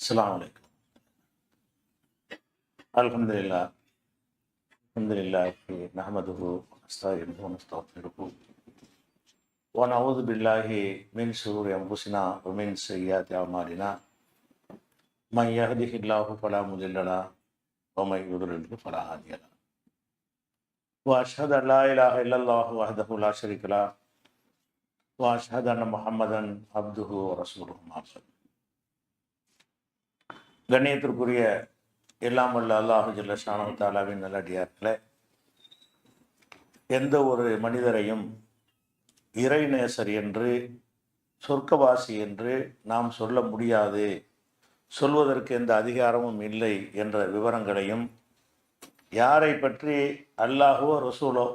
السلام عليكم الحمد لله الحمد لله نحمده ونستعينه ونستغفره ونعوذ بالله من شرور انفسنا ومن سيئات اعمالنا من يهده الله فلا مضل له ومن يضلل فلا هادي له واشهد ان لا اله الا الله وحده لا شريك له واشهد ان محمدا عبده ورسوله ما بعد கண்ணியத்திற்குரிய எல்லாம் வல்ல அல்லாஹு ஜல்ல ஷானு தாலாவின் நல்லடியார்களே எந்த ஒரு மனிதரையும் இறைநேசர் என்று சொர்க்கவாசி என்று நாம் சொல்ல முடியாது. சொல்வதற்கு எந்த அதிகாரமும் இல்லை என்ற விவரங்களையும் யாரை பற்றி அல்லாஹோ ரசூலோ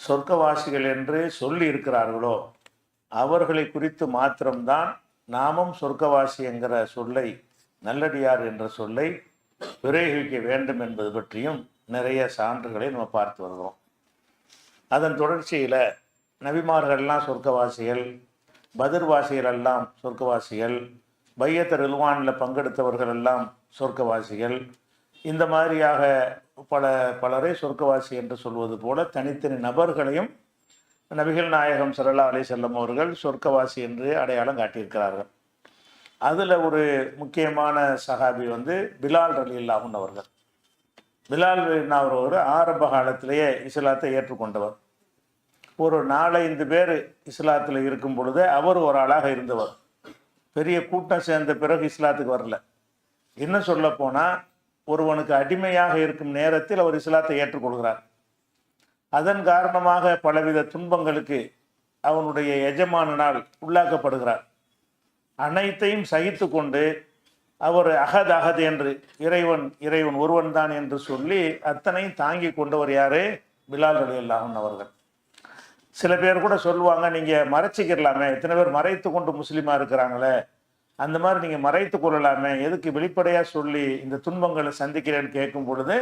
சொர்க்கவாசிகள் என்று சொல்லி இருக்கிறார்களோ அவர்களை குறித்து மாத்திரம்தான் நாமும் சொர்க்கவாசி என்கிற சொல்லை நல்லடியார் என்ற சொல்லை பிரயோகிக்க வேண்டும் என்பது பற்றியும் நிறைய சான்றுகளை நம்ம பார்த்து வருகிறோம். அதன் தொடர்ச்சியில் நபிமார்கள்லாம் சொர்க்கவாசிகள் பதிர்வாசிகள் எல்லாம் சொர்க்கவாசிகள் பையத்தர் ரில்வானில் பங்கெடுத்தவர்கள் எல்லாம் சொர்க்கவாசிகள் இந்த மாதிரியாக பல பலரை சொர்க்கவாசி என்று சொல்வது போல தனித்தனி நபர்களையும் நபிகள் நாயகம் சரலா அலி செல்லம் அவர்கள் சொர்க்கவாசி என்று அடையாளம் காட்டியிருக்கிறார்கள். அதில் ஒரு முக்கியமான சஹாபி வந்து பிலால் அலி இல்லாமன் அவர்கள். பிலால் அவர் ஆரம்ப காலத்திலேயே இஸ்லாத்தை ஏற்றுக்கொண்டவர். ஒரு நாலஞ்சு பேர் இஸ்லாத்தில் இருக்கும் பொழுது அவர் ஒரு ஆளாக இருந்தவர். பெரிய கூட்டம் சேர்ந்த பிறகு இஸ்லாத்துக்கு வரல. என்ன சொல்ல போனால் ஒருவனுக்கு அடிமையாக இருக்கும் நேரத்தில் அவர் இஸ்லாத்தை ஏற்றுக்கொள்கிறார். அதன் காரணமாக பலவித துன்பங்களுக்கு அவனுடைய எஜமானனால் உள்ளாக்கப்படுகிறார். அனைத்தையும் சகித்து கொண்டு அவர் அகத் அகத் என்று இறைவன் இறைவன் ஒருவன் தான் என்று சொல்லி அத்தனையும் தாங்கி கொண்டவர் யாரு? பிலால் அலி அல்லாஹன் அவர்கள். சில பேர் கூட சொல்லுவாங்க நீங்கள் மறைச்சிக்கிறலாமே எத்தனை பேர் மறைத்து கொண்டு முஸ்லீமாக இருக்கிறாங்களே அந்த மாதிரி நீங்கள் மறைத்து கொள்ளலாமே எதுக்கு வெளிப்படையாக சொல்லி இந்த துன்பங்களை சந்திக்கிறேன்னு கேட்கும் பொழுது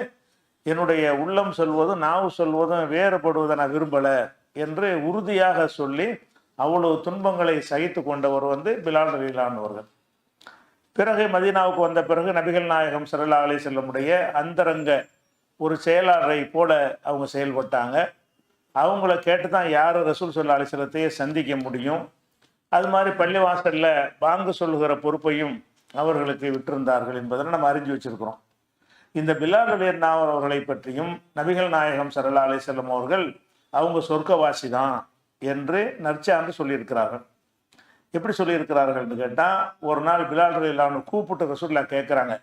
என்னுடைய உள்ளம் சொல்வதும் நாவு சொல்வதும் வேறுபடுவதை நான் விரும்பலை என்று உறுதியாக சொல்லி அவ்வளவு துன்பங்களை சகித்து கொண்டவர் வந்து பிலால் ரலீலானவர்கள் பிறகு மதீனாவுக்கு வந்த பிறகு நபிகள் நாயகம் சல்லா அலி செல்லமுடைய அந்தரங்க ஒரு செயலாளரை போல அவங்க செயல்பட்டாங்க. அவங்கள கேட்டு தான் யார் ரசூல் சொல்லா அலிசலத்தையே சந்திக்க முடியும். அது மாதிரி பள்ளிவாசலில் பாங்கு சொல்லுகிற பொறுப்பையும் அவர்களுக்கு விட்டிருந்தார்கள் என்பதை நம்ம அறிஞ்சு வச்சிருக்கிறோம். இந்த பிலால் அலியர் அவர்களை பற்றியும் நபிகள் நாயகம் சரலா அலிசல்லம் அவர்கள் அவங்க சொர்க்கவாசி தான். என்று நற்சான்று சொல்லியிருக்கிறார்கள். எப்படி சொல்லியிருக்கிறார்கள்னு கேட்டால் ஒரு நாள் பிலால் இல்லாமல் கூப்பிட்டு ரசூல்லா கேட்குறாங்க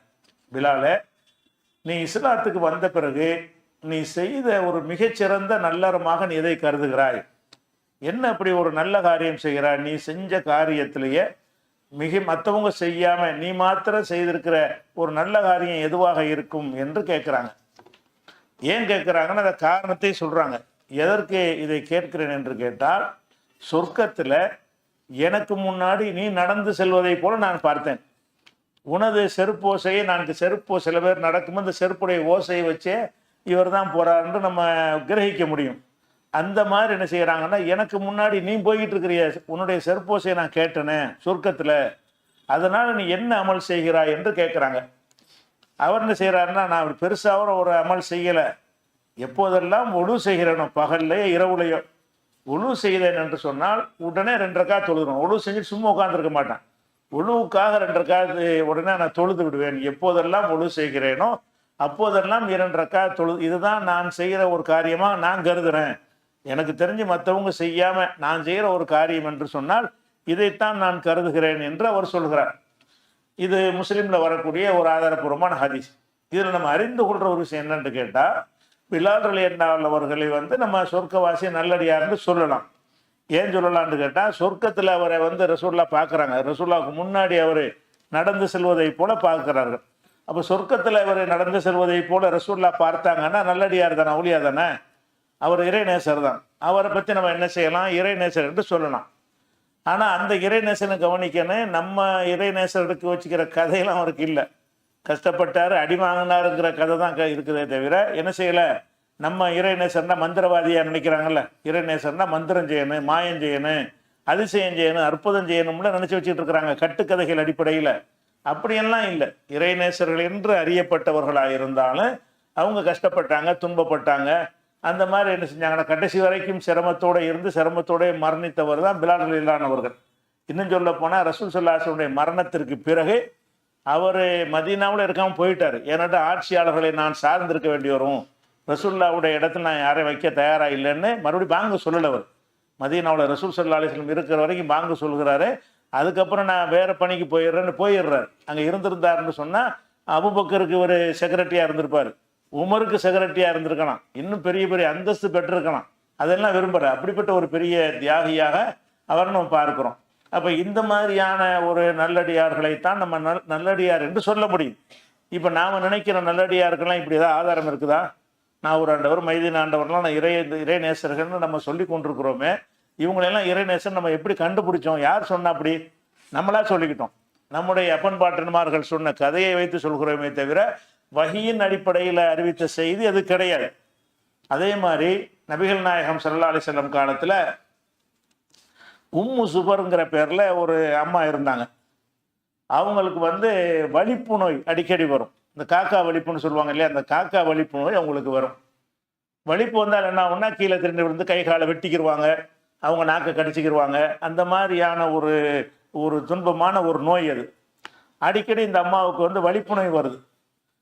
பிலாலே நீ இஸ்லாத்துக்கு வந்த பிறகு நீ செய்த ஒரு மிகச்சிறந்த நல்லறமாக நீ இதை கருதுகிறாய்? என்ன அப்படி ஒரு நல்ல காரியம் செய்கிறாய்? நீ செஞ்ச காரியத்திலேயே மிக மற்றவங்க செய்யாம நீ மாத்திரம் செய்திருக்கிற ஒரு நல்ல காரியம் எதுவாக இருக்கும் என்று கேட்குறாங்க ஏன் கேட்குறாங்கன்னு அந்த காரணத்தை சொல்கிறாங்க எதற்கு இதை கேட்கிறேன் என்று கேட்டால் சொர்க்கத்தில் எனக்கு முன்னாடி நீ நடந்து செல்வதை போல நான் பார்த்தேன். உனது செருப்பு ஓசையை நான் செருப்பு சில பேர் நடக்கும் இந்த செருப்புடைய ஓசையை வச்சே இவர் தான் போறாருன்னு நம்ம கிரகிக்க முடியும். அந்த மாதிரி என்ன செய்கிறாங்கன்னா எனக்கு முன்னாடி நீ போய்கிட்டு இருக்கிறிய உன்னுடைய செருப்போசையை நான் கேட்டேனே சொர்க்கத்தில் அதனால் நீ என்ன அமல் செய்கிறாய் என்று கேட்குறாங்க. அவர் என்ன செய்கிறாருன்னா நான் பெருசாக ஒரு அமல் செய்யலை. எப்போதெல்லாம் ஒழு செய்கிறேனோ பகல்லையோ இரவுலையோ ஒழு செய்தேன் என்று சொன்னால் உடனே ரெண்டரைக்கா தொழுகிறோம். ஒழு செஞ்சு சும்மா உட்காந்துருக்க மாட்டேன். ஒழுவுக்காக ரெண்டரைக்கா உடனே நான் தொழுது விடுவேன். எப்போதெல்லாம் ஒழு செய்கிறேனோ அப்போதெல்லாம் இரண்டரைக்கா தொழு இதுதான் நான் செய்கிற ஒரு காரியமாக நான் கருதுகிறேன் எனக்கு தெரிஞ்சு மற்றவங்க செய்யாமல் நான் செய்கிற ஒரு காரியம் என்று சொன்னால் இதைத்தான் நான் கருதுகிறேன் என்று அவர் சொல்கிறார். இது முஸ்லீமில் வரக்கூடிய ஒரு ஆதாரபூர்வமான ஹதீஸ். இதில் நம்ம அறிந்து கொள்கிற ஒரு விஷயம் என்னன்னு கேட்டால் பிலால் அலி அவர்களை வந்து நம்ம சொர்க்கவாசி நல்லடியார்னு சொல்லலாம். ஏன் சொல்லலான்னு கேட்டால் சொர்க்கத்தில் அவரை வந்து ரசூல்லா பார்க்குறாங்க. ரசூல்லாவுக்கு முன்னாடி அவர் நடந்து செல்வதை போல பார்க்கிறார்கள். அப்போ சொர்க்கத்தில் அவர் நடந்து செல்வதை போல ரசூல்லா பார்த்தாங்கன்னா நல்லடியார் தானே அவுளியா தானே? அவர் இறைநேசர் தான். அவரை பற்றி நம்ம என்ன செய்யலாம்? இறைநேசர் என்று சொல்லலாம். ஆனால் அந்த இறைநேசனை கவனிக்கணும் நம்ம இறைநேசருக்கு வச்சுக்கிற கதையெல்லாம் அவருக்கு இல்லை. கஷ்டப்பட்டார் அடி வாங்கினாருங்கிற கதை தான் க- இருக்குதே தவிர என்ன செய்யலை? நம்ம இறைநேசர்னா மந்திரவாதியாக நினைக்கிறாங்கல்ல? இறைநேசர்னா மந்திரம் செய்யணும் மாயம் செய்யணும் அதிசயம் செய்யணும் அற்புதம் செய்யணும்னு நினச்சி வச்சுட்டு இருக்கிறாங்க. கட்டுக்கதைகள் அடிப்படையில். அப்படியெல்லாம் இல்லை. இறைநேசர்கள் என்று அறியப்பட்டவர்களாக இருந்தாலும் அவங்க கஷ்டப்பட்டாங்க துன்பப்பட்டாங்க. அந்த மாதிரி என்ன செஞ்சாங்கன்னா கடைசி வரைக்கும் சிரமத்தோடு இருந்து சிரமத்தோட மரணித்தவர் தான் பிலால் இல்லானவர்கள் இன்னும் சொல்ல போனால் ரசூல் சொல்லாசனுடைய மரணத்திற்கு பிறகு அவர் மதீனாவில் இருக்காமல் போயிட்டார். ஏன்னாட்டா ஆட்சியாளர்களை நான் சார்ந்திருக்க வேண்டி வரும். ரசூல்லாவுடைய இடத்துல நான் யாரையும் வைக்க தயாராக இல்லைன்னு மறுபடியும் பாங்க சொல்லலை அவர். மதீனாவில் ரசூல் சல்லா அலிஸ்லம் இருக்கிற வரைக்கும் பாங்க சொல்கிறாரு. அதுக்கப்புறம் நான் வேறு பணிக்கு போயிடுறேன்னு போயிடுறாரு. அங்கே இருந்திருந்தாருன்னு சொன்னால் அபுபக்கருக்கு ஒரு செக்ரட்டரியாக இருந்திருப்பார். உமருக்கு செக்ரட்டரியாக இருந்திருக்கலாம். இன்னும் பெரிய பெரிய அந்தஸ்து பெற்றிருக்கலாம். அதெல்லாம் விரும்புகிறார் அப்படிப்பட்ட ஒரு பெரிய தியாகியாக அவர் நம்ம பார்க்குறோம். அப்போ இந்த மாதிரியான ஒரு நல்லடியார்களைத்தான் நம்ம நல் நல்லடியார் என்று சொல்ல முடியும். இப்போ நாம் நினைக்கிற நல்லடியாருக்கெல்லாம் இப்படி ஏதாவது ஆதாரம் இருக்குதா? நான் ஒரு ஆண்டவர் மைதீன் ஆண்டவர்லாம் நான் இறை இறை நேசர்கள்னு நம்ம சொல்லி கொண்டிருக்கிறோமே. இவங்களெல்லாம் இறைநேசன் நம்ம எப்படி கண்டுபிடிச்சோம்? யார் சொன்ன அப்படி? நம்மளா சொல்லிக்கிட்டோம். நம்முடைய அப்பன் பாட்டன்மார்கள் சொன்ன கதையை வைத்து சொல்கிறோமே தவிர வகியின் அடிப்படையில் அறிவித்த செய்தி அது கிடையாது. அதே மாதிரி நபிகள் நாயகம் சல்லா அலி செல்லம் காலத்தில் உம்மு சுபருங்கிற பேரில் ஒரு அம்மா இருந்தாங்க. அவங்களுக்கு வந்து வலிப்பு நோய் அடிக்கடி வரும். இந்த காக்கா வலிப்புன்னு சொல்லுவாங்க இல்லையா? அந்த காக்கா வலிப்பு நோய் அவங்களுக்கு வரும். வலிப்பு வந்தால் என்ன ஆகும்னா கீழே திரும்பி விழுந்து கை காலை வெட்டிக்கிடுவாங்க அவங்க நாக்கை கடிச்சிக்கிடுவாங்க அந்த மாதிரியான ஒரு ஒரு துன்பமான ஒரு நோய் அது. அடிக்கடி இந்த அம்மாவுக்கு வந்து வலிப்பு நோய் வருது.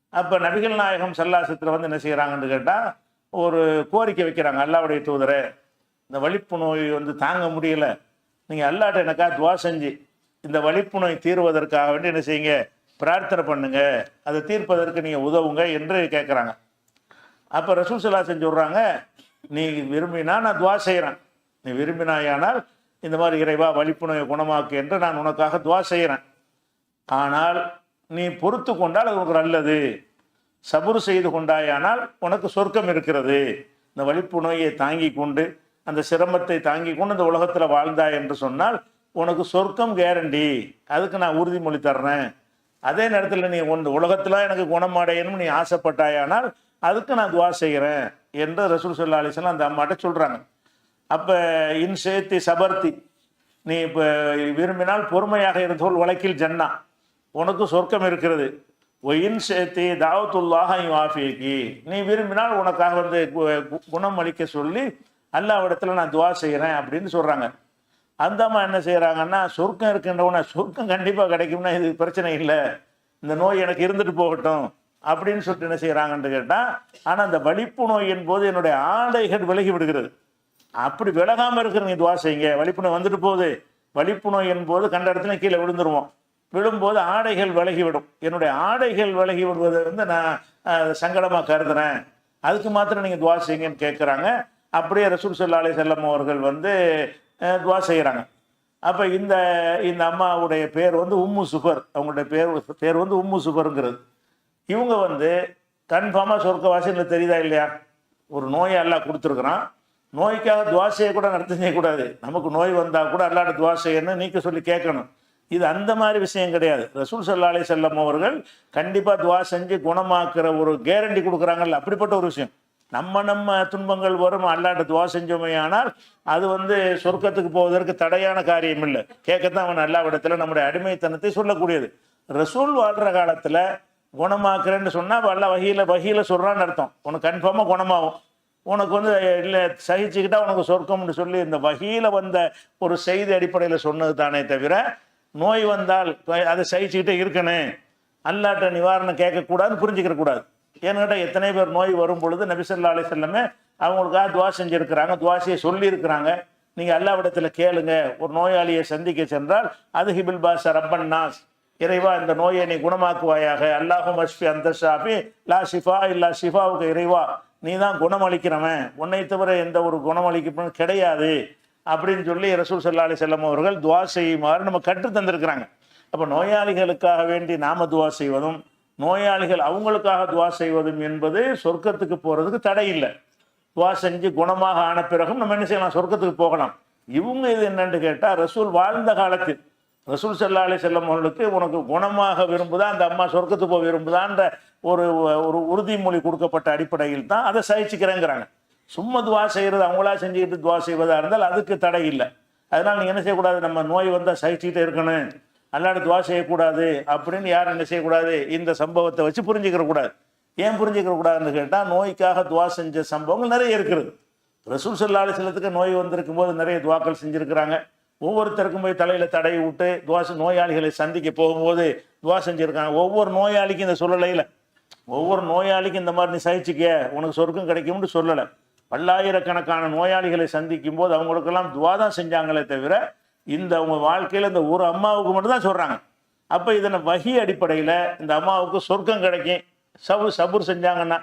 அப்போ நபிகள் நாயகம் சல்லாசத்தில் வந்து என்ன செய்கிறாங்கன்னு கேட்டால் ஒரு கோரிக்கை வைக்கிறாங்க. அல்லாவுடைய தூதரை இந்த வலிப்பு நோய் வந்து தாங்க முடியல. நீங்கள் அல்லாட்ட எனக்கா துவா செஞ்சு இந்த வழிப்புணை தீர்வதற்காக வேண்டி என்ன செய்யுங்க? பிரார்த்தனை பண்ணுங்க. அதை தீர்ப்பதற்கு நீங்கள் உதவுங்க என்று கேட்குறாங்க அப்போ ரசூசலா செஞ்சுடுறாங்க செஞ்சு நீ விரும்பினா நான் துவா செய்கிறேன் நீ விரும்பினாயானால் இந்த மாதிரி இறைவா வழிப்புணையை குணமாக்கு என்று நான் உனக்காக துவா செய்கிறேன் ஆனால் நீ பொறுத்து கொண்டால் அது உனக்கு நல்லது. சபுறு செய்து கொண்டாயானால் உனக்கு சொர்க்கம் இருக்கிறது. இந்த வலிப்பு நோயை தாங்கி கொண்டு அந்த சிரமத்தை தாங்கி கொண்டு இந்த உலகத்தில் வாழ்ந்தாய் என்று சொன்னால் உனக்கு சொர்க்கம் கேரண்டி அதுக்கு நான் உறுதிமொழி தர்றேன். அதே நேரத்தில் நீ ஒன்று உலகத்தில் எனக்கு குணமடையணும்னு நீ ஆசைப்பட்டாயானால் அதுக்கு நான் துவா செய்கிறேன் என்று ரசூல் சொல்லா அலிஸ்லாம் அந்த அம்மாட்ட சொல்கிறாங்க அப்போ இன்சேத்தி சபர்த்தி நீ இப்போ விரும்பினால் பொறுமையாக இருந்தோல் வழக்கில் ஜன்னா. உனக்கு சொர்க்கம் இருக்கிறது. ஒயின் சேர்த்தி தாவத்துல்லாக வாஃபிக்கு நீ விரும்பினால் உனக்காக வந்து கு- குணம் அளிக்க சொல்லி அல்லாவிடத்துல நான் துவா செய்கிறேன் அப்படின்னு சொல்கிறாங்க அந்த அம்மா என்ன செய்கிறாங்கன்னா சொர்க்கம் இருக்கின்றவன சொர்க்கம் கண்டிப்பாக கிடைக்கும்னா இது பிரச்சனை இல்லை. இந்த நோய் எனக்கு இருந்துட்டு போகட்டும் அப்படின்னு சொல்லிட்டு என்ன செய்கிறாங்கன்னு கேட்டால் ஆனால் அந்த வலிப்பு நோயின் போது என்னுடைய ஆடைகள் விலகி விடுகிறது. அப்படி விலகாமல் இருக்கிற நீ துவா செய்யுங்க. வலிப்பு நோய் வந்துட்டு போகுது. வலிப்பு நோயின் போது கண்ட இடத்துல கீழே விழுந்துருவோம். விழும்போது ஆடைகள் விலகிவிடும் என்னுடைய ஆடைகள் விலகி விடுவதை வந்து நான் சங்கடமாக கருதுறேன். அதுக்கு மாத்திரம் நீங்கள் துவா செய்யுங்கன்னு கேட்குறாங்க அப்படியே ரசூல் சல்லா அலி செல்லம் அவர்கள் வந்து துவா செய்கிறாங்க அப்போ இந்த இந்த அம்மாவுடைய பேர் வந்து உம்மு சுபர் அவங்களுடைய பேர் பேர் வந்து உம்மு சுபருங்கிறது இவங்க வந்து கன்ஃபார்மாக சொர்க்கவாசின்னு தெரியுதா இல்லையா? ஒரு நோயை எல்லாம் கொடுத்துருக்குறான். நோய்க்காக துவா செய்யக்கூட நடத்த செய்யக்கூடாது. நமக்கு நோய் வந்தால் கூட அல்லாட்ட துவா செய்யணும் நீக்க சொல்லி கேட்கணும். இது அந்த மாதிரி விஷயம் கிடையாது. ரசூல் சல்லா அலி செல்லம் அவர்கள் கண்டிப்பாக துவா செஞ்சு குணமாக்குற ஒரு கேரண்டி கொடுக்குறாங்கல்ல. அப்படிப்பட்ட ஒரு விஷயம். நம்ம நம்ம துன்பங்கள் வரும் அல்லாட்ட துவா செஞ்சோமே ஆனால் அது வந்து சொர்க்கத்துக்கு போவதற்கு தடையான காரியம் இல்லை. கேட்கத்தான் அவன் அல்லாவிடத்துல நம்முடைய அடிமைத்தனத்தை சொல்லக்கூடியது. ரசூல் வாழ்கிற காலத்தில் குணமாக்குறேன்னு சொன்னால் வல்ல வகையில் வகையில் சொல்கிறான்னு அர்த்தம். உனக்கு கன்ஃபார்மாக குணமாகும். உனக்கு வந்து இல்லை சகிச்சுக்கிட்டா உனக்கு சொர்க்கம்னு சொல்லி இந்த வகையில் வந்த ஒரு செய்தி அடிப்படையில் சொன்னது தானே தவிர நோய் வந்தால் அதை சகிச்சுக்கிட்டே இருக்கணும். அல்லாட்ட நிவாரணம் கேட்கக்கூடாதுன்னு புரிஞ்சுக்கிற கூடாது ஏன்னு கேட்டால் எத்தனை பேர் நோய் வரும் பொழுது நபிசல்லா அலி செல்லமே அவங்களுக்காக துவா செஞ்சுருக்கிறாங்க துவாசியை சொல்லியிருக்கிறாங்க. நீங்கள் அல்லாவிடத்தில் கேளுங்க ஒரு நோயாளியை சந்திக்க சென்றால் அது ஹிபில் பாஸ் ரப்பன் நாஸ். இறைவா இந்த நோயை நீ குணமாக்குவாயாக. அல்லாஹும் அஷ்பி அந்த ஷாஃபி லா ஷிஃபா இல்லா ஷிஃபாவுக்கு இறைவா. நீ தான் குணமளிக்கிறவன். உன்னை தவிர எந்த ஒரு குணமளிக்கணும் கிடையாது அப்படின்னு சொல்லி ரசூல் சல்லா அலி செல்லம் அவர்கள் துவா செய்யுமாறு நம்ம கற்று தந்திருக்கிறாங்க அப்போ நோயாளிகளுக்காக வேண்டி நாம துவா செய்வதும் நோயாளிகள் அவங்களுக்காக துவா செய்வதும் என்பது சொர்க்கத்துக்கு போகிறதுக்கு தடை இல்லை. துவா செஞ்சு குணமாக ஆன பிறகும் நம்ம என்ன செய்யலாம்? சொர்க்கத்துக்கு போகலாம். இவங்க இது என்னன்னு கேட்டால் ரசூல் வாழ்ந்த காலத்தில் ரசூல் சல்லா அலி செல்லம் அவர்களுக்கு உனக்கு குணமாக விரும்புதா அந்த அம்மா சொர்க்கத்துக்கு போக விரும்புதான்ற ஒரு ஒரு உறுதிமொழி கொடுக்கப்பட்ட அடிப்படையில் தான் அதை சகிச்சுக்கிறேங்கிறாங்க. சும்மா துவா செய்கிறது அவங்களா செஞ்சுக்கிட்டு துவா செய்வதாக இருந்தால் அதுக்கு தடை இல்லை. அதனால் நீங்கள் என்ன செய்யக்கூடாது? நம்ம நோய் வந்தால் சகிச்சுக்கிட்டே இருக்கணும். அல்லாட துவா செய்யக்கூடாது அப்படின்னு யாரும் என்ன செய்யக்கூடாது? இந்த சம்பவத்தை வச்சு புரிஞ்சுக்கிற கூடாது. ஏன் புரிஞ்சுக்கிற கூடாதுன்னு கேட்டால் நோய்க்காக துவா செஞ்ச சம்பவங்கள் நிறைய இருக்கிறது. ரசூல் சல்லா சிலத்துக்கு நோய் வந்திருக்கும் போது நிறைய துவாக்கள் செஞ்சுருக்கிறாங்க. ஒவ்வொருத்தருக்கும் போய் தலையில் தடவி விட்டு துவா நோயாளிகளை சந்திக்க போகும்போது துவா செஞ்சுருக்காங்க. ஒவ்வொரு நோயாளிக்கும் இந்த சொல்லலையில். ஒவ்வொரு நோயாளிக்கும் இந்த மாதிரி நீ சகிச்சுக்க உனக்கு சொர்க்கம் கிடைக்கும்னு சொல்லலை. பல்லாயிரக்கணக்கான நோயாளிகளை சந்திக்கும் போது அவங்களுக்கெல்லாம் துவா தான் செஞ்சாங்களே தவிர இந்த அவங்க வாழ்க்கையில் இந்த ஒரு அம்மாவுக்கு மட்டும்தான் சொல்கிறாங்க அப்போ இதனை வகி அடிப்படையில் இந்த அம்மாவுக்கு சொர்க்கம் கிடைக்கும். சபு சபுர் செஞ்சாங்கன்னா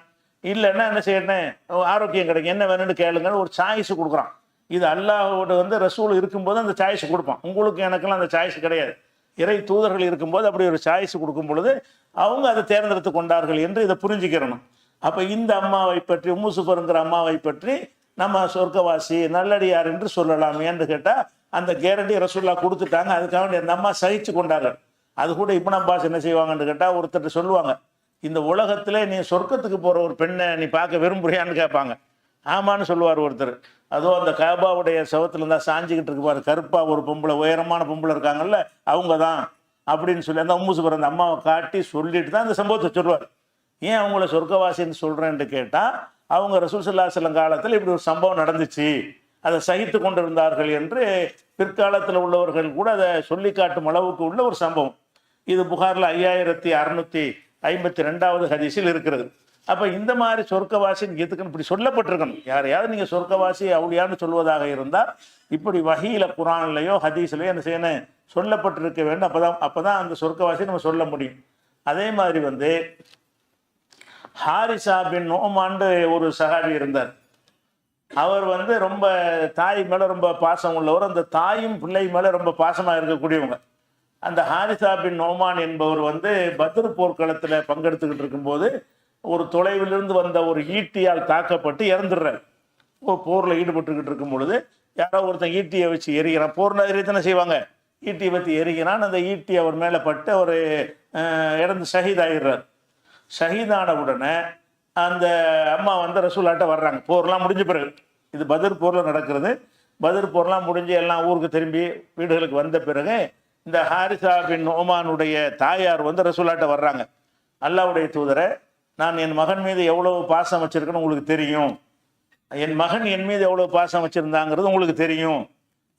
இல்லைன்னா என்ன செய்யணும் ஆரோக்கியம் கிடைக்கும். என்ன வேணும்னு கேளுங்கன்னு ஒரு சாய்ஸ் கொடுக்குறான். இது அல்லாஹோட வந்து ரசூல் இருக்கும்போது அந்த சாய்ஸ் கொடுப்பான். உங்களுக்கு எனக்கெல்லாம் அந்த சாய்ஸ் கிடையாது. இறை தூதர்கள் இருக்கும்போது அப்படி ஒரு சாய்ஸ் கொடுக்கும் பொழுது அவங்க அதை தேர்ந்தெடுத்து கொண்டார்கள் என்று இதை புரிஞ்சுக்கிறணும். அப்போ இந்த அம்மாவை பற்றி உம்முசுஃபருங்கிற அம்மாவை பற்றி நம்ம சொர்க்கவாசி நல்லடியார் என்று சொல்லலாம் ஏன்னு கேட்டால் அந்த கேரண்டி ரசூல்லா கொடுத்துட்டாங்க. அதுக்காக வேண்டிய அந்த அம்மா சகிச்சு கொண்டாங்க அது கூட இப்னு அப்பாஸ் என்ன செய்வாங்கன்னு கேட்டால் ஒருத்தர் சொல்லுவாங்க இந்த உலகத்தில் நீ சொர்க்கத்துக்கு போகிற ஒரு பெண்ணை நீ பார்க்க விரும்புறியான்னு கேட்பாங்க. ஆமான்னு சொல்லுவார் ஒருத்தர். அதுவும் அந்த கபாவுடைய சவத்தில் இருந்தால் சாஞ்சிக்கிட்டு இருக்குவார். கருப்பாக கருப்பா ஒரு பொம்பளை உயரமான பொம்பளை இருக்காங்கல்ல அவங்க தான் அப்படின்னு சொல்லி அந்த உம்முசு அந்த அம்மாவை காட்டி சொல்லிட்டு தான் அந்த சம்பவத்தை சொல்லுவார். ஏன் அவங்கள சொர்க்கவாசின்னு சொல்கிறேன்ட்டு கேட்டால் அவங்க ரசூல் சல்லா காலத்தில் இப்படி ஒரு சம்பவம் நடந்துச்சு. அதை சகித்து கொண்டிருந்தார்கள் என்று பிற்காலத்தில் உள்ளவர்கள் கூட அதை சொல்லி காட்டும் அளவுக்கு உள்ள ஒரு சம்பவம். இது புகாரில் ஐயாயிரத்தி அறுநூத்தி ஐம்பத்தி ரெண்டாவது ஹதீஸில் இருக்கிறது. அப்போ இந்த மாதிரி சொர்க்கவாசின்னு எதுக்குன்னு இப்படி சொல்லப்பட்டிருக்கணும். யாரையாவது நீங்கள் சொர்க்கவாசி அவுளியான்னு சொல்வதாக இருந்தால் இப்படி வகையில் குரான்லையோ ஹதீஸ்லையோ என்ன செய்யணும்? சொல்லப்பட்டிருக்க வேண்டும். அப்பதான் அப்பதான் அந்த சொர்க்கவாசி நம்ம சொல்ல முடியும். அதே மாதிரி வந்து ஹாரிசா பின் நோமாண்டு ஒரு சகாபி இருந்தார். அவர் வந்து ரொம்ப தாய் மேலே ரொம்ப பாசம் உள்ளவர். அந்த தாயும் பிள்ளை மேலே ரொம்ப பாசமாக இருக்கக்கூடியவங்க. அந்த ஹாரிசா பின் நோமான் என்பவர் வந்து பத்ரு போர்க்களத்தில் பங்கெடுத்துக்கிட்டு இருக்கும்போது ஒரு தொலைவிலிருந்து வந்த ஒரு ஈட்டியால் தாக்கப்பட்டு இறந்துடுறாரு. ஒரு போரில் ஈடுபட்டுக்கிட்டு இருக்கும் பொழுது யாரோ ஒருத்தன் ஈட்டியை வச்சு எரிகிறான். போர் தானே செய்வாங்க. ஈட்டியை வச்சு எரிகிறான். அந்த ஈட்டி அவர் மேலே பட்டு அவர் இறந்து ஷஹீதாயிடுறார். ஷஹீதான உடனே அந்த அம்மா வந்து ரசூலாட்ட வர்றாங்க. போர்லாம் முடிஞ்ச பிறகு. இது பதர் போரில் நடக்கிறது. பதிர் போர்லாம் முடிஞ்சு எல்லாம் ஊருக்கு திரும்பி வீடுகளுக்கு வந்த பிறகு இந்த ஹாரிசா பின் ஓமானுடைய தாயார் வந்து ரசூலாட்ட வர்றாங்க. அல்லாவுடைய தூதரை நான் என் மகன் மீது எவ்வளவு பாசம் வச்சிருக்கேன்னு உங்களுக்கு தெரியும். என் மகன் என் மீது எவ்வளவு பாசம் வச்சிருந்தாங்கிறது உங்களுக்கு தெரியும்.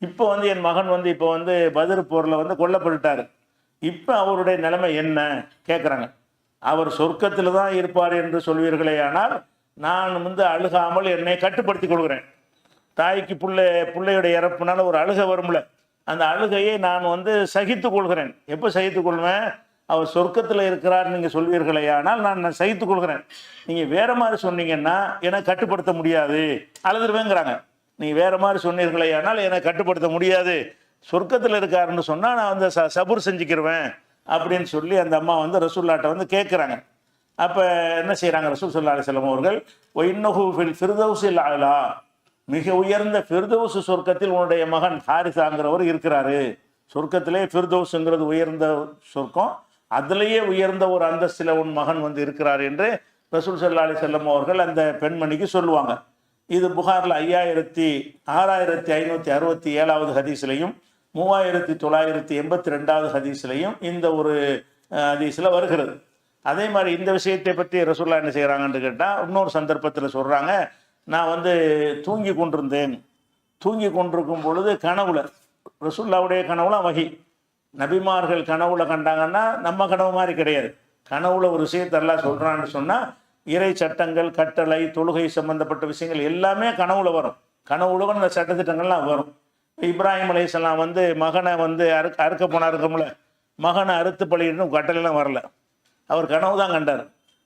இப்போ வந்து என் மகன் வந்து இப்போ வந்து பதர் போரில் வந்து கொல்லப்பட்டுட்டார். இப்போ அவருடைய நிலைமை என்ன? கேட்குறாங்க அவர் சொர்க்கத்தில் தான் இருப்பார் என்று சொல்வீர்களே ஆனால் நான் வந்து அழுகாமல் என்னை கட்டுப்படுத்தி கொள்கிறேன். தாய்க்கு பிள்ளை பிள்ளையுடைய இறப்புனால ஒரு அழுகை வரும்ல. அந்த அழுகையை நான் வந்து சகித்துக் கொள்கிறேன். எப்போ சகித்து கொள்வேன்? அவர் சொர்க்கத்தில் இருக்கிறார் நீங்கள் சொல்வீர்களே ஆனால் நான் நான் சகித்து கொள்கிறேன். நீங்கள் வேற மாதிரி சொன்னீங்கன்னா என்னை கட்டுப்படுத்த முடியாது. அழுதுருவேங்கிறாங்க. நீங்கள் வேற மாதிரி சொன்னீர்களே ஆனால் என்னை கட்டுப்படுத்த முடியாது. சொர்க்கத்தில் இருக்காருன்னு சொன்னால் நான் வந்து ச சபுர் செஞ்சுக்கிருவேன் அப்படின்னு சொல்லி அந்த அம்மா வந்து ரசூல்லாட்டை வந்து கேட்குறாங்க அப்போ என்ன செய்கிறாங்க ரசூல் சொல்லா அலிசல்லம் அவர்கள் ஒய்னஹு ஃபில் ஃபிர்தௌசில் ஆலா மிக உயர்ந்த ஃபிர்தௌஸ் சொர்க்கத்தில் உன்னுடைய மகன் ஹாரிசாங்கிறவர் இருக்கிறாரு. சொர்க்கத்திலே ஃபிர்தௌஸுங்கிறது உயர்ந்த சொர்க்கம். அதுலேயே உயர்ந்த ஒரு அந்தஸ்தில் உன் மகன் வந்து இருக்கிறார் என்று ரசூல் சல்லா அலி செல்லம் அவர்கள் அந்த பெண்மணிக்கு சொல்லுவாங்க. இது புகாரில் ஐயாயிரத்தி ஆறாயிரத்தி ஐநூற்றி அறுபத்தி ஏழாவது ஹதீஸ்லையும் மூவாயிரத்தி தொள்ளாயிரத்தி எண்பத்தி ரெண்டாவது ஹதீஸ்லையும் இந்த ஒரு ஹதீஸில் வருகிறது. அதே மாதிரி இந்த விஷயத்தை பற்றி ரசூல்லா என்ன செய்கிறாங்கன்னு கேட்டால் இன்னொரு சந்தர்ப்பத்தில் சொல்கிறாங்க நான் வந்து தூங்கி கொண்டிருந்தேன். தூங்கி கொண்டிருக்கும் பொழுது கனவுல ரசூல்லாவுடைய கனவுலாம் வகி. நபிமார்கள் கனவுல கண்டாங்கன்னா நம்ம கனவு மாதிரி கிடையாது. கனவுல ஒரு விஷயத்தெல்லாம் சொல்கிறான்னு சொன்னால் இறை சட்டங்கள் கட்டளை தொழுகை சம்பந்தப்பட்ட விஷயங்கள் எல்லாமே கனவுல வரும். கனவுல அந்த சட்டத்திட்டங்கள்லாம் வரும். இப்ராஹிம் அலையாம் வந்து மகனை வந்து அறுக்க அறுக்க போனாருக்கமுல மகனை அறுத்து பழியிடணும் கட்டளைலாம் வரல. அவர் கனவு தான் கண்டார்.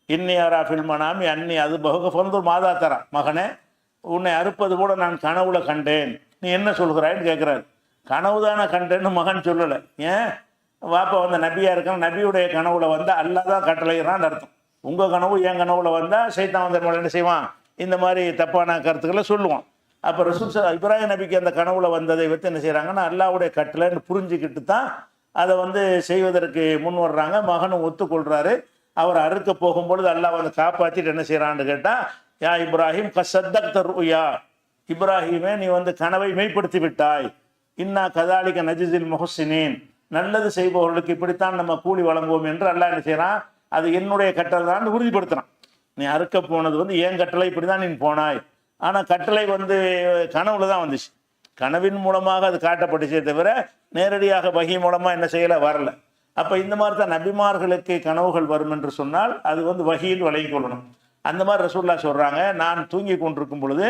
இன்னியாரா அரா ஃபில்மனாமி அன்னி அது பகுக பொந்தூர் மாதா தரா மகனே உன்னை அறுப்பது கூட நான் கனவுல கண்டேன். நீ என்ன சொல்கிறாய்ன்னு கேட்குறாரு. கனவு தானே கண்டேன்னு மகன் சொல்லலை. ஏன்? வாப்பா வந்து நபியாக இருக்கான் நபியுடைய கனவுல வந்தால் அல்லா தான் கட்டளைகிறான்னு அர்த்தம். உங்கள் கனவு என் கனவுல வந்தால் சைத்தான் வந்து என்ன செய்வான்? இந்த மாதிரி தப்பான கருத்துக்களை சொல்லுவான். அப்போ ரசூல் இப்ராஹிம் நபிக்கு அந்த கனவுல வந்ததை வைத்து என்ன செய்கிறாங்கன்னா அல்லாவுடைய கட்டளைன்னு புரிஞ்சுக்கிட்டு தான் அதை வந்து செய்வதற்கு முன் வர்றாங்க. மகனும் ஒத்துக்கொள்கிறாரு அவர் அறுக்க போகும்பொழுது அல்லாஹ் வந்து காப்பாற்றிட்டு என்ன செய்கிறான்னு கேட்டால் யா இப்ராஹிம் கசத்தக் தருயா இப்ராஹிமே நீ வந்து கனவை மெய்ப்படுத்தி விட்டாய். இன்னா கதாலிக்க நஜிதில் முஹசினேன் நல்லது செய்பவர்களுக்கு இப்படித்தான் நம்ம கூலி வழங்குவோம் என்று அல்லாஹ் என்ன செய்யறான் அது என்னுடைய கட்டளை தான் உறுதிப்படுத்துறான். நீ அறுக்க போனது வந்து ஏன் கட்டளை இப்படி தான் நீ போனாய். ஆனால் கட்டளை வந்து கனவுல தான் வந்துச்சு. கனவின் மூலமாக அது காட்டப்பட்டுச்சே தவிர நேரடியாக வகி மூலமாக என்ன செய்யலை வரல. அப்போ இந்த மாதிரி தான் நபிமார்களுக்கு கனவுகள் வரும் என்று சொன்னால் அது வந்து வகையில் வழங்கிக் கொள்ளணும். அந்த மாதிரி ரசூல்லா சொல்கிறாங்க நான் தூங்கி கொண்டிருக்கும் பொழுது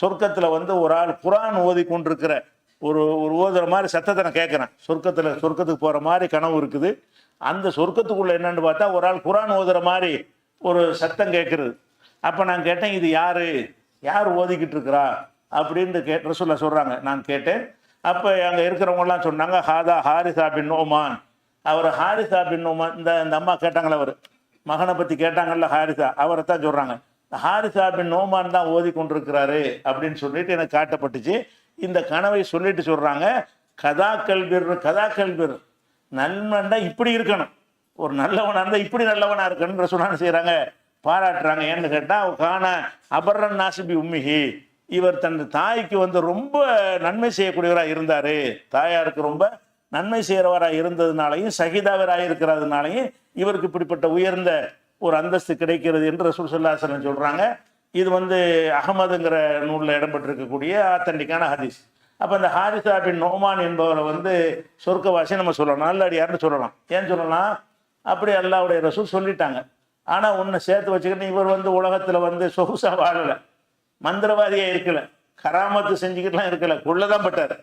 சொர்க்கத்தில் வந்து ஒரு ஆள் குரான் ஓதி கொண்டிருக்கிற ஒரு ஒரு ஓதுற மாதிரி சத்தத்தை நான் கேட்குறேன். சொர்க்கத்தில் சொர்க்கத்துக்கு போகிற மாதிரி கனவு இருக்குது. அந்த சொர்க்கத்துக்குள்ளே என்னன்னு பார்த்தா ஒரு ஆள் குரான் ஓதுற மாதிரி ஒரு சத்தம் கேட்குறது. அப்போ நான் கேட்டேன் இது யார்? யார் ஓதிக்கிட்டு இருக்கிறா? அப்படின்னு கே ரசூல்லா சொல்கிறாங்க நான் கேட்டேன். அப்போ அங்கே இருக்கிறவங்கலாம் சொன்னாங்க ஹாதா ஹாரிசா பின் நோமான் அவர் ஹாரிசா பின் ஓமான் இந்த இந்த அம்மா கேட்டாங்களே அவர். மகனை பற்றி கேட்டாங்கல்ல ஹாரிசா அவரை தான் சொல்கிறாங்க ஹாரிசா பின் ஓமான் தான் ஓதி கொண்டிருக்கிறாரு அப்படின்னு சொல்லிட்டு எனக்கு காட்டப்பட்டுச்சு. இந்த கனவை சொல்லிட்டு சொல்கிறாங்க கதா கல்பிர் கதா கல்பிர். நன்மண்டா இப்படி இருக்கணும். ஒரு நல்லவனாக இருந்தால் இப்படி நல்லவனாக இருக்கணுன்ற சொன்னான்னு செய்கிறாங்க பாராட்டுறாங்க. ஏன்னு கேட்டால் காண அபர்ரன் நாசிபி உம்மிகி இவர் தன் தாய்க்கு வந்து ரொம்ப நன்மை செய்யக்கூடியவராக இருந்தார். தாயாருக்கு ரொம்ப நன்மை செய்கிறவராக இருந்ததுனாலையும் சகிதாவராக இருக்கிறதுனாலையும் இவருக்கு இப்படிப்பட்ட உயர்ந்த ஒரு அந்தஸ்து கிடைக்கிறது என்று ரசூல் சொல்லாசலம் சொல்கிறாங்க இது வந்து அகமதுங்கிற நூலில் இடம்பெற்றிருக்கக்கூடிய ஆத்தண்டிக்கான ஹதீஸ். அப்போ இந்த ஹாரிசா பின் நோமான் என்பவரை வந்து சொர்க்கவாசி நம்ம சொல்லலாம். நல்லடியார்னு சொல்லலாம். ஏன் சொல்லலாம்? அப்படி அல்லாவுடைய ரசூல் சொல்லிட்டாங்க. ஆனால் உன்னை சேர்த்து வச்சுக்கிட்டு இவர் வந்து உலகத்தில் வந்து சொகுசாக வாழலை. மந்திரவாதியாக இருக்கல. கராமத்து செஞ்சுக்கிட்டுலாம் இருக்கல. கொள்ளதான் பட்டார்.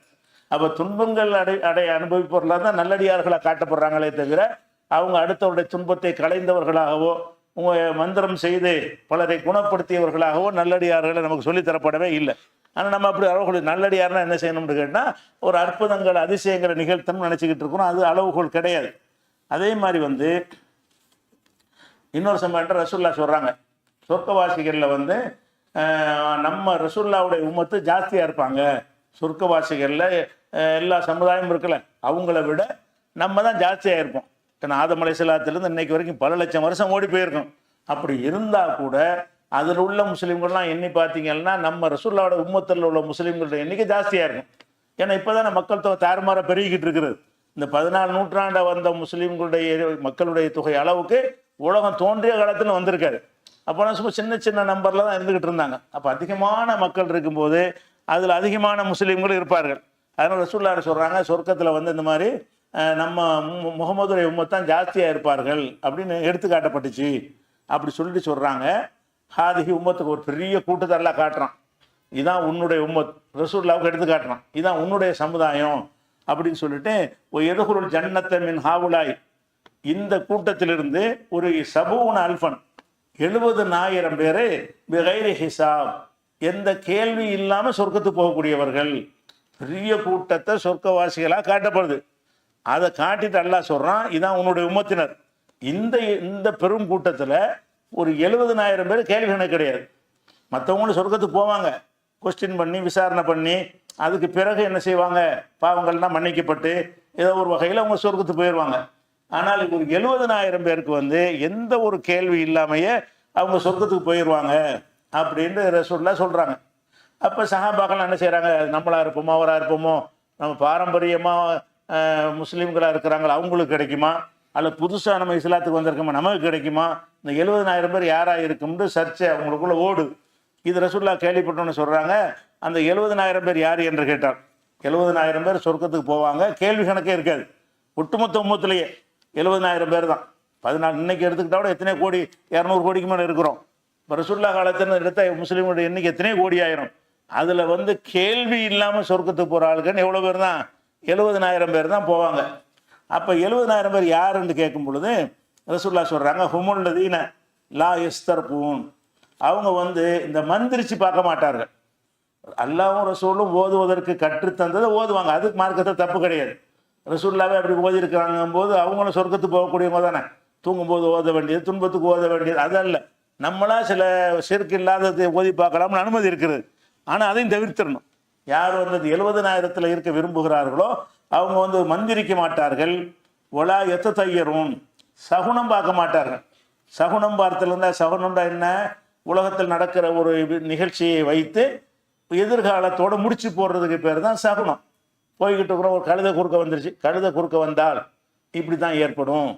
அப்போ துன்பங்கள் அடை அடை அனுபவிப்பவர்களாக தான் நல்லடியார்களாக காட்டப்படுறாங்களே தவிர அவங்க அடுத்தவருடைய துன்பத்தை களைந்தவர்களாகவோ உங்க மந்திரம் செய்து பலரை குணப்படுத்தியவர்களாகவோ நல்லடியார்களை நமக்கு சொல்லித் தரப்படவே இல்லை. ஆனால் நம்ம அப்படி அளவுகள் நல்லடியார்னா என்ன செய்யணும்னு கேட்டால் ஒரு அற்புதங்கள் அதிசயங்களை நிகழ்த்தணும்னு நினச்சிக்கிட்டு இருக்கிறோம் அது அளவுகோல் கிடையாது. அதே மாதிரி வந்து இன்னொரு சம்பவம் ரசூல்லா சொல்கிறாங்க சொர்க்கவாசிகளில் வந்து நம்ம ரசூல்லாவுடைய உம்மத்து ஜாஸ்தியாக இருப்பாங்க. சொர்க்கவாசிகளில் எல்லா சமுதாயமும் இருக்கல அவங்கள விட நம்ம தான் ஜாஸ்தியாக இருப்போம். ஏன்னா ஆதமலை சிலாத்திலேருந்து இன்னைக்கு வரைக்கும் பல லட்சம் வருஷம் ஓடி போயிருக்கோம். அப்படி இருந்தால் கூட அதில் உள்ள முஸ்லீம்கள்லாம் எண்ணி பார்த்தீங்கன்னா நம்ம ரசூல்லாவோட உம்மத்தில் உள்ள முஸ்லீம்களோட எண்ணிக்கை ஜாஸ்தியாக இருக்கும். ஏன்னா இப்போ தானே மக்கள் தொகை தாறுமாற பெருகிக்கிட்டு இருக்கிறது இந்த பதினாலு நூற்றாண்டை வந்த முஸ்லீம்களுடைய மக்களுடைய தொகை அளவுக்கு உலகம் தோன்றிய காலத்தில் வந்திருக்காரு. அப்போலாம் சும்மா சின்ன சின்ன நம்பரில் தான் இருந்துக்கிட்டு இருந்தாங்க. அப்போ அதிகமான மக்கள் இருக்கும்போது அதில் அதிகமான முஸ்லீம்கள் இருப்பார்கள். அதனால் ரசூல்லாரு சொல்கிறாங்க சொர்க்கத்தில் வந்து இந்த மாதிரி நம்ம முகமதுரை உம்மத்தான் ஜாஸ்தியாக இருப்பார்கள் அப்படின்னு எடுத்துக்காட்டப்பட்டுச்சு. அப்படி சொல்லிட்டு சொல்கிறாங்க ஹாதிஹி உம்மத்துக்கு ஒரு பெரிய கூட்டத்தரலாம் காட்டுறான். இதான் உன்னுடைய உம்மத். ரசூல்லாவுக்கு எடுத்து காட்டுறான். இதான் உன்னுடைய சமுதாயம் அப்படின்னு சொல்லிட்டு ஒரு எதுகுருள் ஜன்னத்தை மின் ஹாவுலாய். இந்த கூட்டத்திலிருந்து ஒரு சபூன் அல்ஃபன் எழுபதுனாயிரம் பேர் பிகைரி ஹிசாப். எந்த கேள்வி இல்லாமல் சொர்க்கத்துக்கு போகக்கூடியவர்கள். பெரிய கூட்டத்தை சொர்க்கவாசிகளாக காட்டப்படுது. அதை காட்டிட்டு அல்லா சொல்கிறான் இதான் உன்னுடைய உம்மத்தினர். இந்த இந்த பெரும் கூட்டத்தில் ஒரு எழுபதுனாயிரம் பேர் கேள்வி கணக்கு கிடையாது. மற்றவங்களும் சொர்க்கத்துக்கு போவாங்க. கொஸ்டின் பண்ணி விசாரணை பண்ணி அதுக்கு பிறகு என்ன செய்வாங்க? பாவங்கள்லாம் மன்னிக்கப்பட்டு ஏதோ ஒரு வகையில் அவங்க சொர்க்கத்துக்கு போயிடுவாங்க ஆனால் ஒரு எழுபதனாயிரம் பேருக்கு வந்து எந்த ஒரு கேள்வி இல்லாமையே அவங்க சொர்க்கத்துக்கு போயிடுவாங்க அப்படின்னு ரசூல்லா சொல்கிறாங்க அப்போ சஹாபாக்கள் என்ன செய்கிறாங்க நம்மளாக இருப்போமோ? அவராக இருப்போமோ? நம்ம பாரம்பரியமாக முஸ்லீம்களாக இருக்கிறாங்களா? அவங்களுக்கு கிடைக்குமா? அல்ல புதுசாக நம்ம இஸ்லாத்துக்கு வந்திருக்கோமா? நமக்கு கிடைக்குமா? இந்த எழுபதனாயிரம் பேர் யாராக இருக்கும்னு சர்ச்சை அவங்களுக்குள்ள ஓடு. இது ரசூல்லா கேள்விப்பட்டோன்னு சொல்கிறாங்க அந்த எழுபதனாயிரம் பேர் யார் என்று கேட்டார் எழுபதனாயிரம் பேர் சொர்க்கத்துக்கு போவாங்க. கேள்வி கணக்கே இருக்காது. ஒட்டுமொத்த உம்மத்திலேயே. எழுபதனாயிரம் பேர் தான். பதினாலு இன்னைக்கு எடுத்துக்கிட்டா கூட எத்தனை கோடி இரநூறு கோடிக்கு மேலே இருக்கிறோம். இப்போ ரசுல்லா காலத்தில் எடுத்த முஸ்லீம்களுடைய எண்ணிக்கை எத்தனை கோடி ஆயிரும். அதில் வந்து கேள்வி இல்லாமல் சொர்க்கத்துக்கு போகிற ஆளுக்குன்னு எவ்வளோ பேர் தான்? எழுபதனாயிரம் பேர் தான் போவாங்க. அப்போ எழுபதனாயிரம் பேர் யாருன்னு கேட்கும் பொழுது ரசுல்லா சொல்கிறாங்க ஹுமுல்லதீன லா எஸ்தர் பூன் அவங்க வந்து இந்த மந்திரிச்சு பார்க்க மாட்டார்கள். அல்லாவும் ரசூலும் ஓதுவதற்கு கற்றுத்தந்ததை ஓதுவாங்க. அதுக்கு மார்க்கத்தை தப்பு கிடையாது. ரசூல்லாவே அப்படி ஓதி இருக்கிறாங்க போது அவங்களும் சொர்க்கத்துக்கு போகக்கூடியவங்க தானே. தூங்கும்போது ஓத வேண்டியது துன்பத்துக்கு ஓத வேண்டியது அதல்ல. நம்மளா சில சிறுக்கு இல்லாததை ஓதி பார்க்கலாம்னு அனுமதி இருக்குது. ஆனால் அதையும் தவிர்த்திடணும். யார் வந்து எழுபதனாயிரத்தில் இருக்க விரும்புகிறார்களோ அவங்க வந்து மந்திரிக்க மாட்டார்கள். ஒலா எத்த தையரும் சகுனம் பார்க்க மாட்டார்கள். சகுனம் பார்த்துலேருந்தா சகுனம்டா என்ன? உலகத்தில் நடக்கிற ஒரு நிகழ்ச்சியை வைத்து எதிர்காலத்தோடு முடிச்சு போடுறதுக்கு பேர் தான் சகுனம். போய்கிட்டு இருக்கிறோம் ஒரு கழுதை குறுக்க வந்துருச்சு. கழுதை குறுக்க வந்தால் இப்படி தான் ஏற்படும்.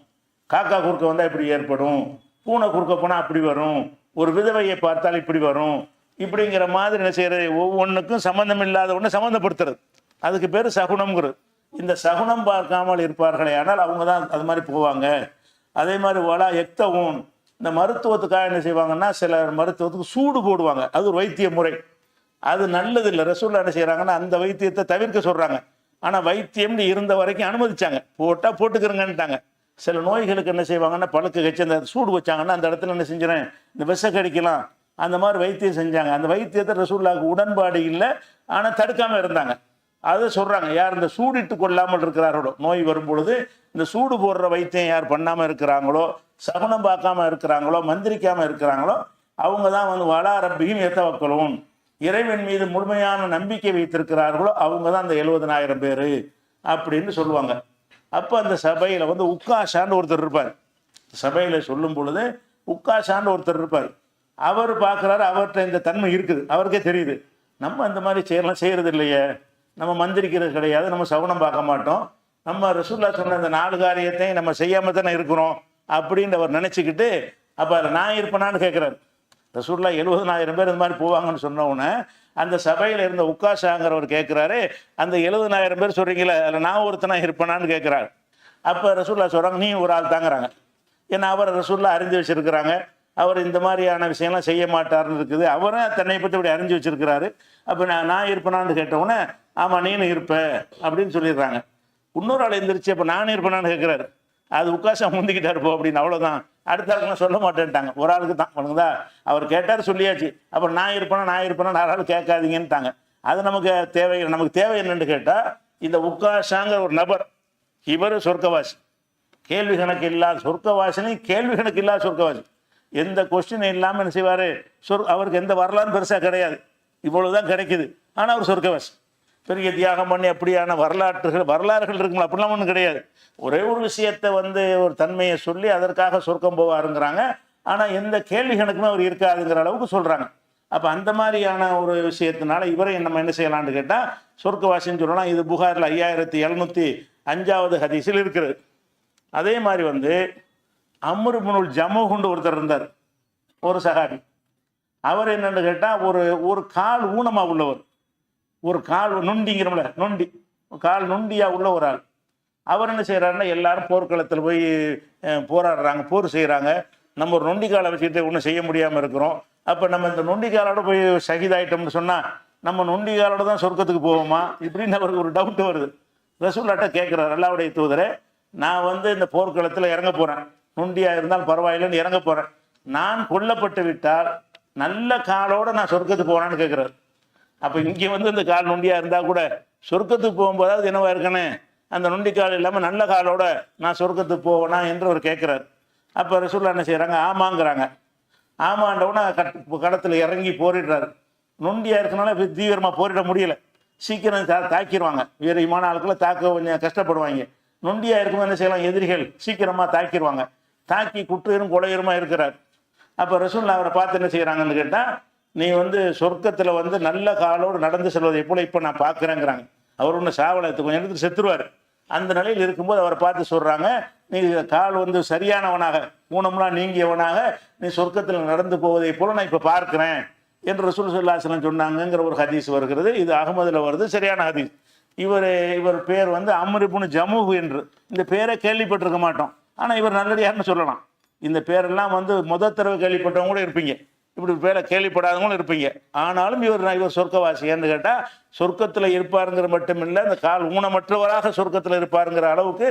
காக்கா குறுக்க வந்தால் இப்படி ஏற்படும். பூனை குறுக்க போனால் அப்படி வரும். ஒரு விதவையை பார்த்தால் இப்படி வரும். இப்படிங்கிற மாதிரி என்ன செய்கிறது ஒவ்வொன்றுக்கும் சம்மந்தம் இல்லாத ஒன்று சம்மந்தப்படுத்துறது அதுக்கு பேர் சகுனம்ங்கிறது. இந்த சகுனம் பார்க்காமல் இருப்பார்களே ஆனால் அவங்க தான் அது மாதிரி போவாங்க. அதே மாதிரி வளா எக்தவும் இந்த மருத்துவத்துக்காக என்ன செய்வாங்கன்னா சில மருத்துவத்துக்கு சூடு போடுவாங்க. அது ஒரு வைத்திய முறை. அது நல்லது இல்லை ரசூல்லா என்ன செய்கிறாங்கன்னா அந்த வைத்தியத்தை தவிர்க்க சொல்கிறாங்க ஆனால் வைத்தியம்னு இருந்த வரைக்கும் அனுமதிச்சாங்க. போட்டால் போட்டுக்கிறங்கன்ட்டாங்க. சில நோய்களுக்கு என்ன செய்வாங்கன்னா பழுக்க கட்சி அந்த சூடு வச்சாங்கன்னா அந்த இடத்துல என்ன செஞ்சுறேன் இந்த விஷ கடிக்கலாம். அந்த மாதிரி வைத்தியம் செஞ்சாங்க. அந்த வைத்தியத்தை ரசூல்லாவுக்கு உடன்பாடு இல்லை. ஆனால் தடுக்காமல் இருந்தாங்க. அதை சொல்கிறாங்க யார் இந்த சூடிட்டு கொள்ளாமல் இருக்கிறார்களோ நோய் வரும் பொழுது இந்த சூடு போடுற வைத்தியம் யார் பண்ணாமல் இருக்கிறாங்களோ சகுனம் பார்க்காம இருக்கிறாங்களோ மந்திரிக்காமல் இருக்கிறாங்களோ அவங்க தான் வந்து வளா ரப்பியும் ஏத்தவக்களும் இறைவன் மீது முழுமையான நம்பிக்கை வைத்திருக்கிறார்களோ அவங்க தான் அந்த எழுபதனாயிரம் பேர் அப்படின்னு சொல்லுவாங்க. அப்போ அந்த சபையில் வந்து உக்காஷான்னு ஒருத்தர் இருப்பார். சபையில் சொல்லும் பொழுது உக்காஷான்னு ஒருத்தர் இருப்பார். அவர் பார்க்குறாரு அவர்கிட்ட இந்த தன்மை இருக்குது. அவருக்கே தெரியுது. நம்ம அந்த மாதிரி செய்யலாம் செய்கிறது இல்லையே நம்ம மந்திரிக்கிறது கிடையாது. நம்ம சவுனம் பார்க்க மாட்டோம். நம்ம ரசூல்லா சொன்ன அந்த நாலு காரியத்தையும் நம்ம செய்யாமல் தானே இருக்கிறோம் அப்படின்னு அவர் நினச்சிக்கிட்டு அப்போ நான் இருப்பேனான்னு கேட்குறாரு ரசூல்லா எழுபதனாயிரம் பேர் இந்த மாதிரி போவாங்கன்னு சொன்ன உடனே அந்த சபையில் இருந்த உக்காஷாங்கிறவர் கேட்குறாரு அந்த எழுபதனாயிரம் பேர் சொல்கிறீங்களே அதில் நான் ஒருத்தனா இருப்பேனான்னு கேட்குறாரு அப்போ ரசூல்லா சொல்கிறாங்க நீ ஒரு ஆள் தாங்கிறாங்க. ஏன்னா அவர் ரசூல்லா அறிஞ்சு வச்சுருக்கிறாங்க. அவர் இந்த மாதிரியான விஷயம்லாம் செய்ய மாட்டார்னு இருக்குது. அவரும் தன்னை பற்றி இப்படி அறிஞ்சு வச்சிருக்கிறாரு. அப்போ நான் நான் இருப்பேனான்னு கேட்டவுடனே ஆமாம் நீனும் இருப்ப. அப்படின்னு சொல்லிடுறாங்க. இன்னொரு ஆள் எந்திரிச்சு அப்போ நானும் இருப்பேனான்னு கேட்குறாரு அது உட்காசா முந்திக்கிட்டாரு போ அப்படின்னு அவ்வளோதான் அடுத்த ஆளுக்கு நான் சொல்ல மாட்டேன்ட்டாங்க. ஒரு ஆளுக்கு தான் ஒழுங்குதா? அவர் கேட்டார் சொல்லியாச்சு. அப்புறம் நான் இருப்பேனா நான் இருப்பேனா நான் ஆள் கேட்காதீங்கன்ட்டாங்க. அது நமக்கு தேவை நமக்கு தேவை என்னன்னு கேட்டால் இந்த உக்காஷாங்கிற ஒரு நபர் இவர் சொர்க்கவாசி. கேள்வி கணக்கு இல்லாத சொர்க்கவாசினி கேள்வி கணக்கு இல்லாத சொர்க்கவாசி. எந்த கொஸ்டின் இல்லாமல் என்ன செய்வார்? சொர் அவருக்கு எந்த வரலாறு பெருசாக கிடையாது. இவ்வளோ தான் கிடைக்குது. ஆனால் அவர் சொர்க்கவாசி. பெரிய தியாகம் பண்ணி அப்படியான வரலாற்றுகள் வரலாறுகள் இருக்குங்களா? அப்படிலாம் ஒன்றும் கிடையாது. ஒரே ஒரு விஷயத்தை வந்து ஒரு தன்மையை சொல்லி அதற்காக சொர்க்கம் போவாருங்கிறாங்க. ஆனால் எந்த கேள்வி கணக்குமே அவர் இருக்காதுங்கிற அளவுக்கு சொல்கிறாங்க அப்போ அந்த மாதிரியான ஒரு விஷயத்தினால இவரை நம்ம என்ன செய்யலாம்னு கேட்டால் சொர்க்கவாசின்னு சொல்லலாம் இது புகாரில் ஐயாயிரத்தி எழுநூற்றி அஞ்சாவது ஹதீஸில் இருக்குது அதே மாதிரி வந்து அம்ருபுனுல் ஜமுகுண்டு ஒருத்தர் இருந்தார். ஒரு சகாபி. அவர் என்னென்னு கேட்டால் ஒரு ஒரு கால் ஊனமாக உள்ளவர். ஒரு கால் நொண்டிங்கிறோம்ல நொண்டி. கால் நொண்டியா உள்ள ஒரு ஆள். அவர் என்ன செய்கிறாருன்னா எல்லாரும் போர்க்களத்தில் போய் போராடுறாங்க போர் செய்கிறாங்க நம்ம ஒரு நொண்டி காலை வச்சுக்கிட்டு ஒன்றும் செய்ய முடியாமல் இருக்கிறோம். அப்போ நம்ம இந்த நொண்டி காலோட போய் சகிதாயிட்டோம்னு சொன்னால் நம்ம நொண்டி காலோட தான் சொர்க்கத்துக்கு போவோமா? இப்படின்னு அவருக்கு ஒரு டவுட் வருது. ரசூல்லாட்ட கேட்குறாரு அல்லாவுடைய தூதரே நான் வந்து இந்த போர்க்களத்தில் இறங்க போகிறேன் நொண்டியாக இருந்தால் பரவாயில்லைன்னு இறங்க போகிறேன் நான் கொல்லப்பட்டு விட்டால் நல்ல காலோட நான் சொர்க்கத்துக்கு போகிறான்னு கேட்குறாரு அப்போ இங்கே வந்து இந்த கால் நொண்டியாக இருந்தால் கூட சொர்க்கத்துக்கு போகும்போதாவது என்னவா இருக்கனே அந்த நொண்டி கால் இல்லாமல் நல்ல காலோட நான் சொர்க்கத்துக்கு போவேனா என்று அவர் கேட்குறாரு. அப்போ ரசூல்லா என்ன செய்கிறாங்க ஆமாங்கிறாங்க. ஆமாண்டவுடனே கட் கடத்தில் இறங்கி போரிடுறாரு. நொண்டியாக இருக்கனால தீவிரமாக போரிட முடியல. சீக்கிரம் தா தாக்கிடுவாங்க வீரமான ஆட்களை தாக்க கொஞ்சம் கஷ்டப்படுவாங்க. நொண்டியாக இருக்கும் என்ன செய்யலாம்? எதிரிகள் சீக்கிரமாக தாக்கிடுவாங்க தாக்கி குற்றுயிரும் கொலையுருமா இருக்கிறார். அப்போ ரசூல்லா அவரை பார்த்து என்ன செய்கிறாங்கன்னு கேட்டால் நீ வந்து சொர்க்கத்தில் வந்து நல்ல காலோடு நடந்து செல்வதை எப்போ இப்போ நான் பார்க்குறேங்கிறாங்க. அவர் ஒன்று சாவலத்து கொஞ்சம் நேரத்தில் செத்துருவார். அந்த நிலையில் இருக்கும்போது அவரை பார்த்து சொல்கிறாங்க நீ கால் வந்து சரியானவனாக ஊனம்லாம் நீங்கியவனாக நீ சொர்க்கத்தில் நடந்து போவதை போல நான் இப்போ பார்க்குறேன் என்று ரசூல் சொல்லாசலம் சொன்னாங்கங்கிற ஒரு ஹதீஸ் வருகிறது. இது அகமதில் வருது சரியான ஹதீஸ். இவர் இவர் பேர் வந்து அம்ரிபுன் ஜமுஹு என்று. இந்த பேரை கேள்விப்பட்டிருக்க மாட்டோம். ஆனால் இவர் நல்லடியார்னு சொல்லலாம். இந்த பேரெல்லாம் வந்து முத தடவை கேள்விப்பட்டவங்க கூட இருப்பீங்க. இப்படி பேரை கேள்விப்படாதவங்களும் இருப்பீங்க. ஆனாலும் இவர் இவர் சொர்க்கவாசின்னு கேட்டால் சொர்க்கத்தில் இருப்பாருங்கிற மட்டுமில்லை அந்த கால் ஊனமற்றவராக சொர்க்கத்தில் இருப்பாருங்கிற அளவுக்கு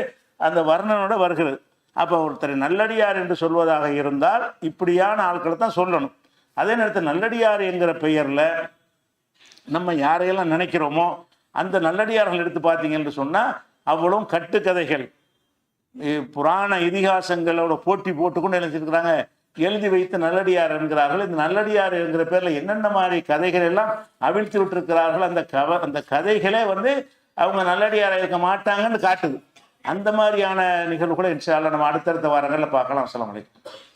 அந்த வர்ணனோட வருகிறது. அப்போ ஒருத்தர் நல்லடியார் என்று சொல்வதாக இருந்தால் இப்படியான ஆட்களை தான் சொல்லணும். அதே நேரத்தில் நல்லடியார் என்கிற பெயரில் நம்ம யாரையெல்லாம் நினைக்கிறோமோ அந்த நல்லடியார்கள் எடுத்து பார்த்தீங்கன்னு சொன்னால் அவ்வளோ கட்டுக்கதைகள். புராண இதிகாசங்களோட போட்டி போட்டுக்கொண்டு நினைச்சிருக்கிறாங்க. எழுதி வைத்த நல்லடியார் என்கிறார்கள். இந்த நல்லடியார் என்கிற பேர்ல என்னென்ன மாதிரி கதைகள் எல்லாம் அவிழ்த்து விட்டிருக்கிறார்கள்? அந்த கவ அந்த கதைகளே வந்து அவங்க நல்லடியாரா இருக்க மாட்டாங்கன்னு காட்டுது. அந்த மாதிரியான நிகழ்வு கூட இன்ஷா நம்ம அடுத்தடுத்த வாரங்களில் பார்க்கலாம். அஸ்லாம் வலைக்கம்